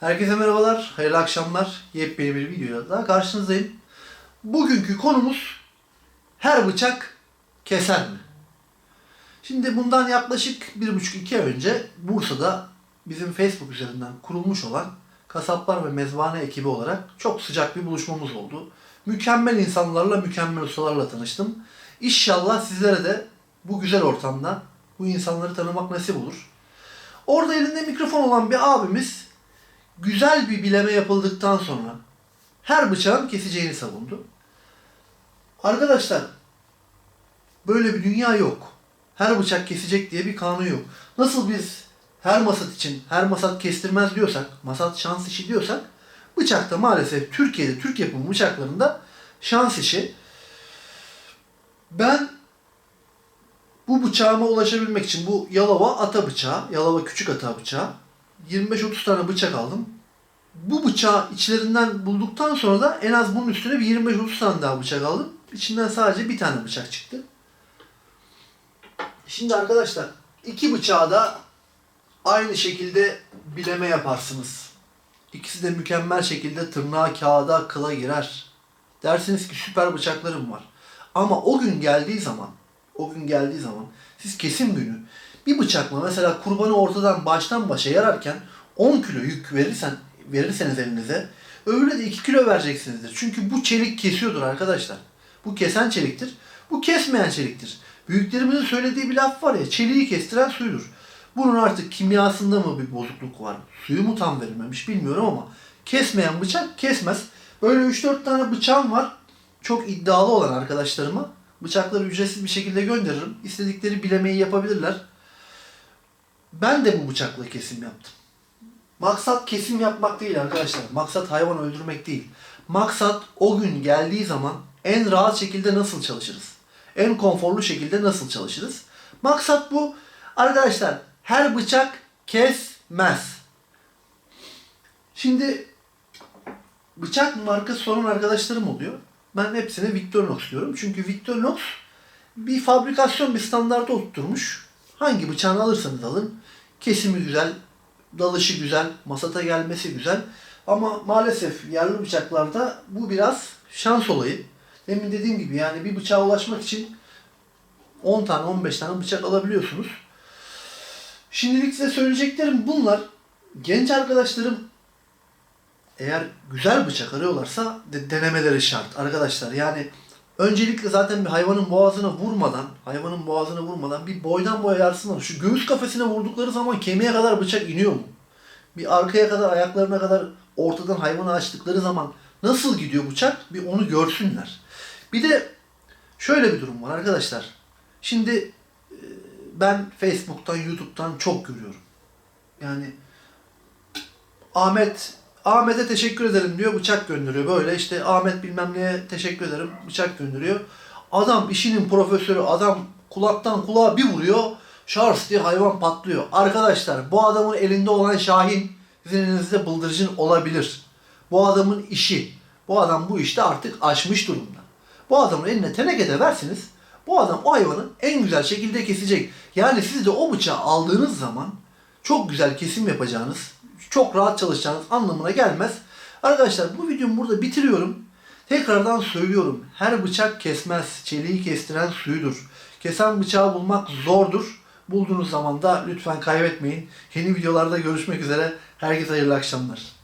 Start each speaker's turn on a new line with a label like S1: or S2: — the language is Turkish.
S1: Herkese merhabalar, hayırlı akşamlar. Yepyeni bir videoyla daha karşınızdayım. Bugünkü konumuz her bıçak keser mi? Şimdi bundan yaklaşık bir buçuk iki ay önce Bursa'da bizim Facebook üzerinden kurulmuş olan kasaplar ve mezbahane ekibi olarak çok sıcak bir buluşmamız oldu. Mükemmel insanlarla, mükemmel ustalarla tanıştım. İnşallah sizlere de bu güzel ortamda bu insanları tanımak nasip olur. Orada elinde mikrofon olan bir abimiz güzel bir bileme yapıldıktan sonra her bıçağın keseceğini savundu. Arkadaşlar böyle bir dünya yok. Her bıçak kesecek diye bir kanun yok. Nasıl biz her masat için her masat kestirmez diyorsak, masat şans işi diyorsak bıçakta maalesef Türkiye'de Türk yapımı bıçaklarında şans işi. Ben bu bıçağıma ulaşabilmek için bu Yalova ata bıçağı, Yalova küçük ata bıçağı 25-30 tane bıçak aldım. Bu bıçağı içlerinden bulduktan sonra da en az bunun üstüne bir 25-30 tane daha bıçak aldım. İçinden sadece bir tane bıçak çıktı. Şimdi arkadaşlar iki bıçağı da aynı şekilde bileme yaparsınız. İkisi de mükemmel şekilde tırnağa, kağıda, kıla girer. Dersiniz ki süper bıçaklarım var. Ama o gün geldiği zaman, o gün geldiği zaman siz kesim günü bir bıçakla mesela kurbanı ortadan baştan başa yararken 10 kilo yük verirsen verirseniz elinize öyle de 2 kilo vereceksinizdir. Çünkü bu çelik kesiyordur arkadaşlar. Bu kesen çeliktir. Bu kesmeyen çeliktir. Büyüklerimizin söylediği bir laf var ya çeliği kestiren suydur. Bunun artık kimyasında mı bir bozukluk var? Suyu mu tam verilmemiş bilmiyorum ama kesmeyen bıçak kesmez. Böyle 3-4 tane bıçağım var. Çok iddialı olan arkadaşlarıma bıçakları ücretsiz bir şekilde gönderirim. İstedikleri bilemeyi yapabilirler. Ben de bu bıçakla kesim yaptım. Maksat kesim yapmak değil arkadaşlar. Maksat hayvan öldürmek değil. Maksat o gün geldiği zaman en rahat şekilde nasıl çalışırız? En konforlu şekilde nasıl çalışırız? Maksat bu. Arkadaşlar her bıçak kesmez. Şimdi bıçak markası soran arkadaşlarım oluyor. Ben hepsine Victorinox diyorum. Çünkü Victorinox bir fabrikasyon bir standartı oturtmuş. Hangi bıçağını alırsanız alın. Kesimi güzel, dalışı güzel, masata gelmesi güzel. Ama maalesef yerli bıçaklarda bu biraz şans olayı. Demin dediğim gibi yani bir bıçağa ulaşmak için 10 tane 15 tane bıçak alabiliyorsunuz. Şimdilik size söyleyeceklerim bunlar. Genç arkadaşlarım eğer güzel bıçak arıyorlarsa de- denemeleri şart arkadaşlar. Yani öncelikle zaten bir hayvanın boğazına vurmadan, hayvanın boğazına vurmadan bir boydan boya yarsınlar. Şu göğüs kafesine vurdukları zaman kemiğe kadar bıçak iniyor mu? Bir arkaya kadar, ayaklarına kadar ortadan hayvanı açtıkları zaman nasıl gidiyor bıçak? Bir onu görsünler. Bir de şöyle bir durum var arkadaşlar. Şimdi e, ben Facebook'tan, YouTube'dan çok görüyorum. Yani Ahmet Ahmet'e teşekkür ederim diyor bıçak gönderiyor. Böyle işte Ahmet bilmem neye teşekkür ederim bıçak gönderiyor. Adam işinin profesörü adam kulaktan kulağa bir vuruyor. Şars diye hayvan patlıyor. Arkadaşlar bu adamın elinde olan Şahin sizin elinizde bıldırcın olabilir. Bu adamın işi. Bu adam bu işte artık aşmış durumda. Bu adamın eline teneke de versiniz. Bu adam o hayvanı en güzel şekilde kesecek. Yani siz de o bıçağı aldığınız zaman çok güzel kesim yapacağınız, çok rahat çalışacağınız anlamına gelmez. Arkadaşlar bu videomu burada bitiriyorum. Tekrardan söylüyorum. Her bıçak kesmez. Çeliği kestiren suyudur. Kesen bıçağı bulmak zordur. Bulduğunuz zaman da lütfen kaybetmeyin. Yeni videolarda görüşmek üzere. Herkese hayırlı akşamlar.